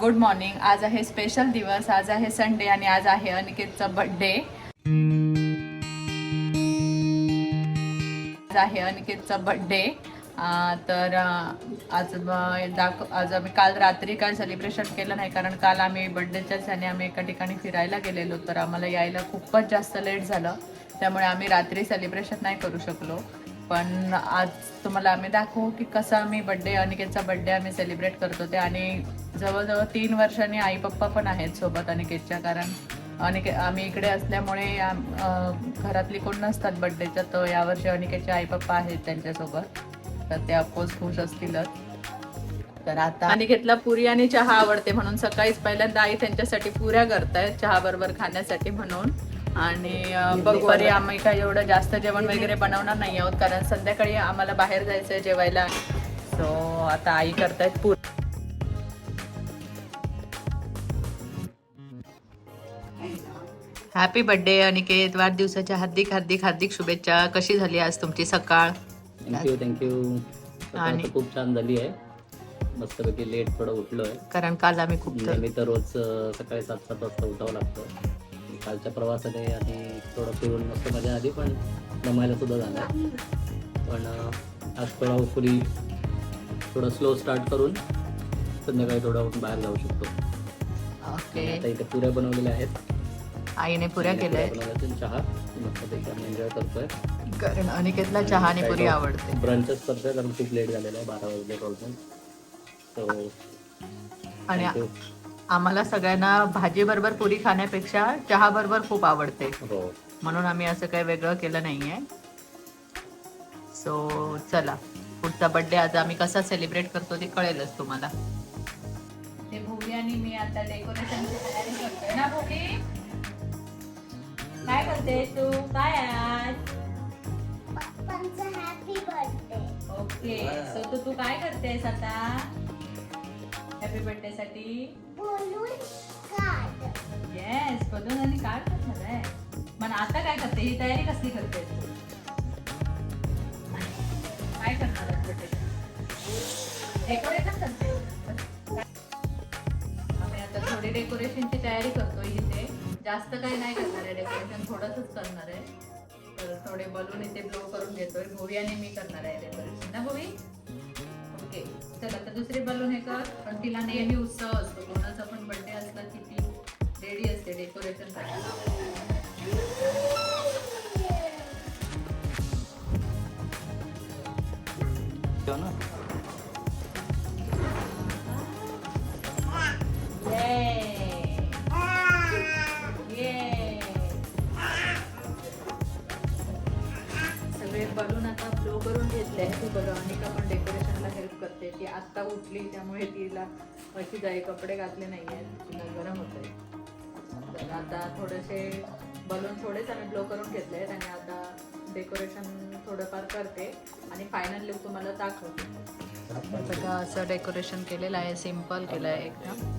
Good morning. आज आहे special दिवस. आज आहे संडे आणि आज आहे अनिकेतचा बर्थडे आज आहे अनिकेतचा बर्थडे तर आज दाख आज आम्ही काल रात्री काय सेलिब्रेशन केलं नाही कारण काल आम्ही बर्थडेच्याच आणि आम्ही एका ठिकाणी फिरायला गेलेलो तर आम्हाला यायला खूपच जास्त लेट झालं. त्यामुळे आम्ही रात्री सेलिब्रेशन नाही करू शकलो. पण आज तुम्हाला आम्ही दाखवू की कसं आम्ही बड्डे अनिकेतचा बड्डे आम्ही सेलिब्रेट करतो ते आणि जवळजवळ तीन वर्षांनी आई पप्पा पण आहेत सोबत अनिकेतच्या कारण अनिके आम्ही इकडे असल्यामुळे घरातली कोण नसतात बड्डेच्या तर यावर्षी अनिकेतचे आई पप्पा आहेत त्यांच्यासोबत. तर ते अफकोर्स खुश असतीलच. तर आता अनिकेतला पुरी आणि चहा आवडते म्हणून सकाळीच पहिल्यांदा आई त्यांच्यासाठी पुऱ्या करतायत चहा बरोबर खाण्यासाठी म्हणून. आणि दुपारी आम्ही काय एवढं जास्त जेवण वगैरे बनवणार नाही आहोत कारण संध्याकाळी आम्हाला बाहेर जायचंय जेवायला. सो आता आई करतायत पुरी. Happy birthday Aniket. वाढदिवसाच्या हार्दिक हार्दिक हार्दिक शुभेच्छा. कशी झाली आज तुमची सकाळ? थँक्यू थँक्यू आणि- खूप छान झाली आहे. मस्तपैकी लेट थोडं उठलो आहे कारण काल आम्ही खूप नेहमी तर रोज सकाळी सात सात वाजता उठावं लागतं. कालच्या प्रवासाने आणि थोडं फिरून मस्त मजा आली पण दमायला सुद्धा झालं. पण आज थोडा होपफुली थोडं स्लो स्टार्ट करून संध्याकाळी थोडं बाहेर जाऊ शकतो. ओके आता इथे पुऱ्या बनवलेल्या आहेत. आईने पुऱ्या केल्या चहा एन्जॉय करतोय. कारण अनिकेतला चहा आणि पुरी आवडते. ब्रंचच करतोय कारण खूप लेट झालेलं आहे बारा वाजले ऑलमोस्ट सो आणि आम्हाला सगळ्यांना भाजी बरोबर पुरी खाण्यापेक्षा चहा बरोबर खूप आवडते. हो. म्हणून आम्ही असं काही वेगळं केलं नाहीये. सो चला. पुढचा बर्थडे आज आम्ही कसा सेलिब्रेट करतो ते कळेलच तुम्हाला. ते भोगी आणि मी आता डेकोरेशनची काय करते तू? काय आज? पप्पांचा हॅपी बर्थडे ओके सो तू तू काय करतेस आता? हॅपी बर्थडे साठी? येस बलून आणि काय करणार आहे पण आता काय करते? ही तयारी कसली करते तू? काय करणार डेकोरेशन करते. आम्ही आता थोडी डेकोरेशनची तयारी करतोय. इथे जास्त काही नाही करणार आहे. डेकोरेशन थोडंसंच करणार आहे. तर थोडे बलून इथे ब्लो करून घेतोय. भोवी आणि मी करणार आहे डेकोरेशन ना भोवी ओके चल आता दुसरे बलून हे कर. पण तिला नेहमी उत्सव असतो. कोणाचा पण बर्थडे असला की ती रेडी असते डेकोरेशन करायला. ना बघा अनिका पण डेकोरेशनला हेल्प करते. ती आत्ता उठली त्यामुळे तिला अशी जाई कपडे घातले नाही आहेत तिला गरम होत तर आता थोडेसे बलून थोडेच आम्ही ब्लो करून घेतले आहेत आणि आता डेकोरेशन थोडंफार करते. आणि फायनल लुक तुम्हाला दाखवते. बघा असं डेकोरेशन केलेलं आहे सिंपल केलं आहे एकदम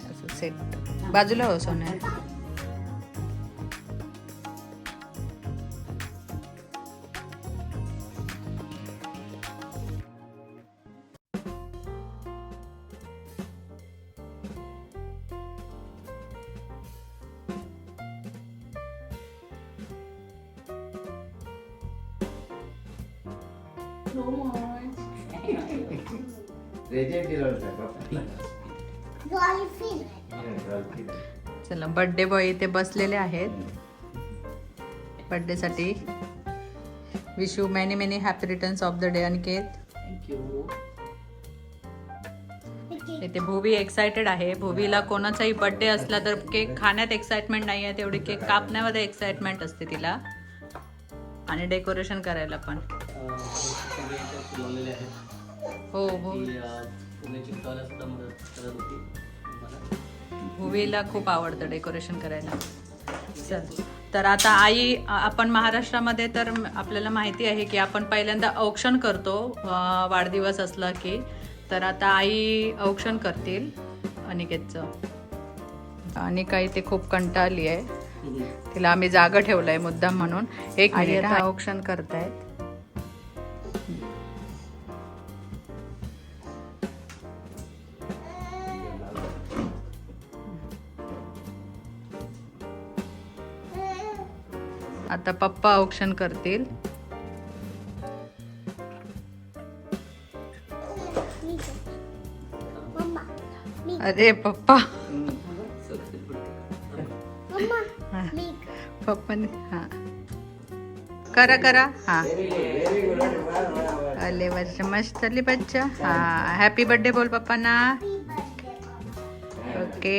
असं सेट बाजूला हो सोन्या. डॉल्फिन चला बर्थडे बॉय इथे बसलेले आहेत. बर्थडे साठी. Wish you many many happy returns of the day Aniket thank you इथे भोवी एक्सायटेड आहे. भोवीला कोणाचाही बर्थडे असला तर केक खाण्यात एक्साइटमेंट नाही आहे तेवढी केक कापण्यामध्ये एक्साइटमेंट असते तिला. आणि डेकोरेशन करायला पण. बोललेले आहेत हो सुद्धा मदत करत होती. भुवीला खूप आवडतं डेकोरेशन करायला. चल. तर आता आई आपण महाराष्ट्रामध्ये तर आपल्याला माहिती आहे की आपण पहिल्यांदा औक्षण करतो वाढदिवस असला की. तर आता आई औक्षण करतील अनिकेतचं. आणि काही ते खूप कंटाळली आहे. तिला आम्ही जागा ठेवलंय मुद्दाम म्हणून. एक मिनिट औक्षण करतायत. आता पप्पा औक्षण करतील. अरे पप्पा. पप्पा पप्पाने हा. करा करा. हा. अले वर्ष मस्त चालली बच्चा. हा. हॅपी बर्थडे बोल पप्पांना. ओके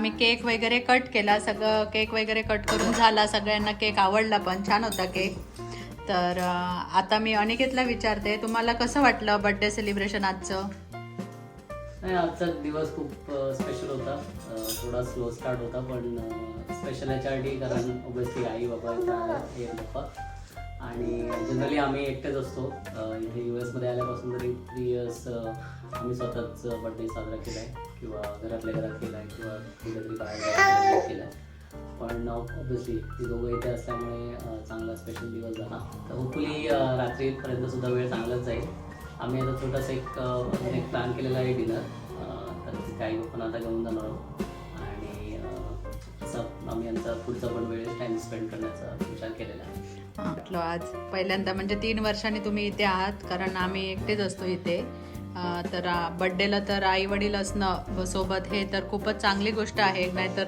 आम्ही केक वगैरे कट केला सगळं केक वगैरे कट करून झाला सगळ्यांना केक आवडला पण छान होता केक. तर आता मी अनिकेतला विचारते तुम्हाला कसं वाटलं बर्थडे सेलिब्रेशन आजचं? नाही आजचा दिवस खूप स्पेशल होता. थोडा स्लो स्टार्ट होता पण स्पेशल याच्यासाठी कारण ऑब्विसली आई बाबा हे. पप्पा आणि जनरली आम्ही एकटेच असतो. इथे यू एसमध्ये आल्यापासून तरी थ्री इयर्स आम्ही स्वतःच बर्थडे साजरा केला आहे किंवा घरातल्या घरात केला आहे किंवा कुठेतरी बाहेर केला आहे पण ऑब्विसली ती दोघं इथे असल्यामुळे चांगला स्पेशल दिवस झाला. तर होपफुली रात्रीपर्यंत सुद्धा वेळ चांगलाच जाईल. आम्ही आता छोटासा एक एक प्लॅन केलेला आहे डिनर तर काही पण आता घेऊन जाणार आहोत. आणि असं आम्ही यांचा पुढचा पण वेळ टाईम स्पेंड करण्याचा विचार केलेला आहे. म्हटलं आज पहिल्यांदा म्हणजे तीन वर्षांनी तुम्ही इथे आहात कारण आम्ही एकटेच असतो इथे. तर बड्डेला तर आई वडील असणं सोबत हे तर खूपच चांगली गोष्ट आहे. नाहीतर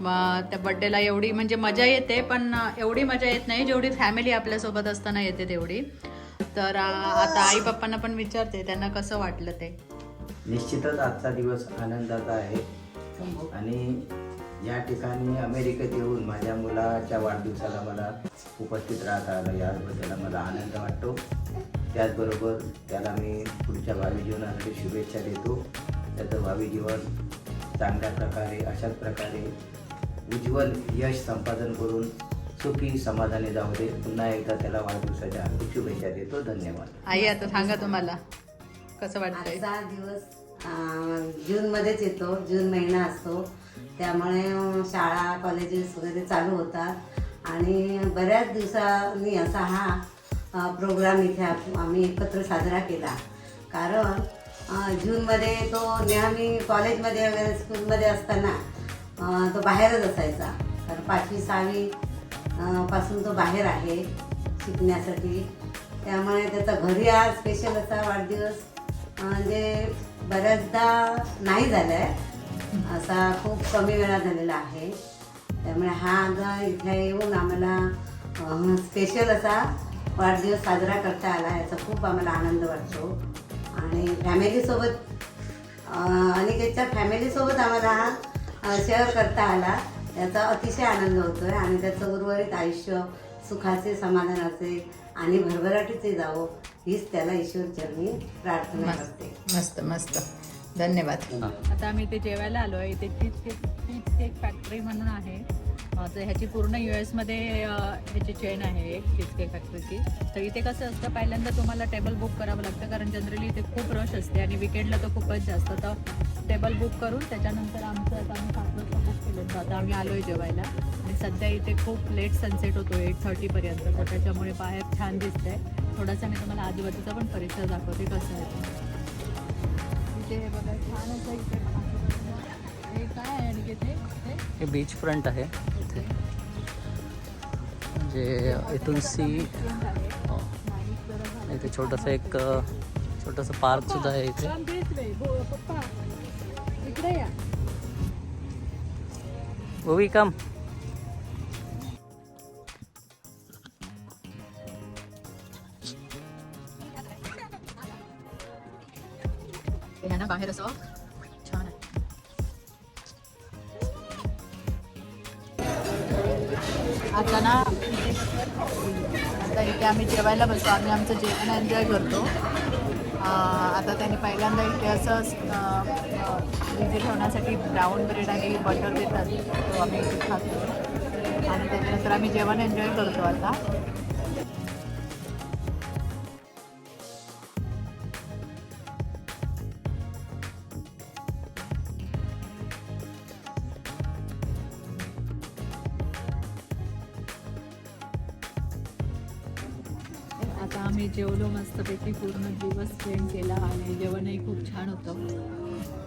मग त्या बड्डेला एवढी म्हणजे मजा येते पण एवढी मजा येत नाही जेवढी फॅमिली आपल्यासोबत असताना येते तेवढी. तर आता आई पप्पांना पण विचारते त्यांना कसं वाटलं ते? निश्चितच आजचा दिवस आनंदाचा आहे. आणि या ठिकाणी अमेरिकेत येऊन माझ्या मुलाच्या वाढदिवसाला मला उपस्थित राहता आलं. याबद्दल मला आनंद वाटतो. त्याचबरोबर त्याला मी पुढच्या भावी जीवनासाठी शुभेच्छा देतो. त्याचं भावी जीवन चांगल्या प्रकारे अशाच प्रकारे उज्ज्वल यश संपादन करून सुखी समाधानी जाऊ दे. पुन्हा एकदा त्याला वाढदिवसाच्या हार्दिक शुभेच्छा देतो. धन्यवाद. आई आता सांगा तुम्हाला कसं वाटतंय? आजचा दिवस अं, जूनमध्येच येतो. जून महिना असतो. त्यामुळे शाळा कॉलेजेस वगैरे चालू होतात. आणि बऱ्याच दिवसांनी असा हा प्रोग्राम इथे आम्ही एकत्र साजरा केला. कारण जूनमध्ये तो नेहमी कॉलेजमध्ये वगैरे स्कूलमध्ये असताना तो बाहेरच असायचा. तर पाचवी सहावी पासून तो बाहेर आहे शिकण्यासाठी. त्यामुळे त्याचा घरी आज स्पेशल असा वाढदिवस म्हणजे बऱ्याचदा नाही झाला आहे असा खूप कमी वेळा झालेला आहे. त्यामुळे हा आज इथे येऊन आम्हाला स्पेशल असा वाढदिवस साजरा करता आला याचा खूप आम्हाला आनंद वाटतो. आणि फॅमिलीसोबत अनिकेतच्या फॅमिलीसोबत आम्हाला हा शेअर करता आला. याचा अतिशय आनंद होतोय आणि त्याचं उर्वरित आयुष्य सुखाचे समाधानाचे आणि भरभराटीचे जावो हीच त्याला ईश्वर चरणी प्रार्थना करते. मस्त मस्त. धन्यवाद. आता आम्ही इथे जेवायला आलो आहे. इथे cheese cake cheese cake factory म्हणून आहे. तर ह्याची पूर्ण यू एसमध्ये ह्याची चेन आहे एक चीज केक फॅक्टरीची तर इथे कसं असतं पहिल्यांदा तुम्हाला टेबल बुक करावं लागतं कारण जनरली इथे खूप रश असते आणि विकेंडला तर खूपच जास्त. तर टेबल बुक करून त्याच्यानंतर आमचं आता आम्ही सात वाजता बुक केलं तर आता आम्ही आलो आहे जेवायला. आणि सध्या इथे खूप लेट सनसेट होतो एट थर्टीपर्यंत तर त्याच्यामुळे बाहेर छान दिसतंय. थोडासा मी तुम्हाला आजूबाजूचा पण परिसर दाखवते कसं आहे. इथे हे बघा छान असं इथे हे काय आहे आणि इथे हे हे बीच फ्रंट आहे इथे म्हणजे इथून सी हो. इथे छोटंसं एक छोटंसं पार्क सुद्धा आहे इथे राम तेच रे. बो- पप्पा इकडे या कम। ह्या ना बाहेर असं छान आहे आता ना आता इथे आम्ही जेवायला बसतो. आम्ही आमचं जेवण एन्जॉय करतो. आता त्यांनी पहिल्यांदा इथे असं इथे ठेवण्यासाठी ब्राऊन ब्रेड आणि बटर देतात. तो आम्ही इथे खातो. आणि त्याच्यानंतर आम्ही जेवण एन्जॉय करतो आता. आम्ही जेवलो मस्तपैकी पूर्ण दिवस स्पेंड केला आणि जेवणही खूप छान होतं.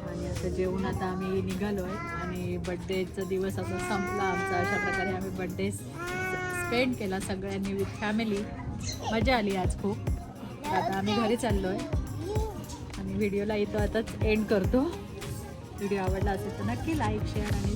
आणि आता जेवून आता आम्ही निघालो आहे आणि बड्डेचा दिवस असा संपला आमचा. अशा प्रकारे आम्ही बड्डे स्पेंड केला सगळ्यांनी विथ फॅमिली मजा आली आज खूप. आता आम्ही घरी चाललो आहे आणि व्हिडिओला इथं आताच एंड करतो. व्हिडिओ आवडला असेल तर नक्की लाईक शेअर आणि